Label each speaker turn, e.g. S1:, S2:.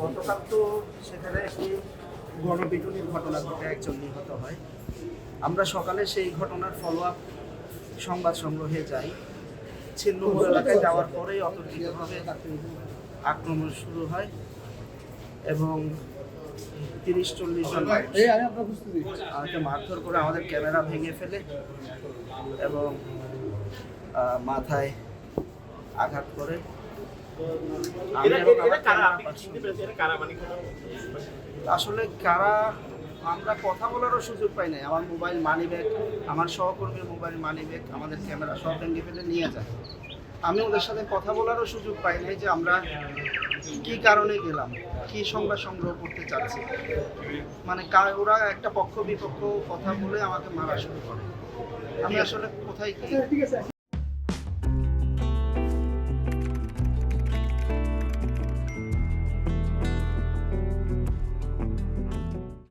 S1: গতকাল তো সেখানে একটি গণপিটুনির ঘটনা ঘটে একজন নিহত হয়। আমরা সকালে সেই ঘটনার ফলো আপ সংবাদ সংগ্রহে যাই। ছিন্নমূল এলাকায় যাওয়ার পরেই অতর্কিতভাবে আক্রমণ শুরু হয় এবং তিরিশ চল্লিশ জন আমাকে মারধর করে আমাদের ক্যামেরা ভেঙে ফেলে এবং মাথায় আঘাত করে। আসলে কারা? আমরা কথা বলারও সুযোগ পাই নাই। আমার মোবাইল মানি ব্যাগ আমার সহকর্মীর মোবাইল মানি ব্যাগ আমাদের ক্যামেরা সব ভেঙে ফেলে নিয়ে যায়। আমি ওদের সাথে কথা বলারও সুযোগ পাই নাই যে আমরা কি কারণে গেলাম কি সংবাদ সংগ্রহ করতে চাচ্ছি। মানে ওরা একটা পক্ষ বিপক্ষ কথা বলে আমাকে মারা শুরু করে। আমি আসলে কোথায় কি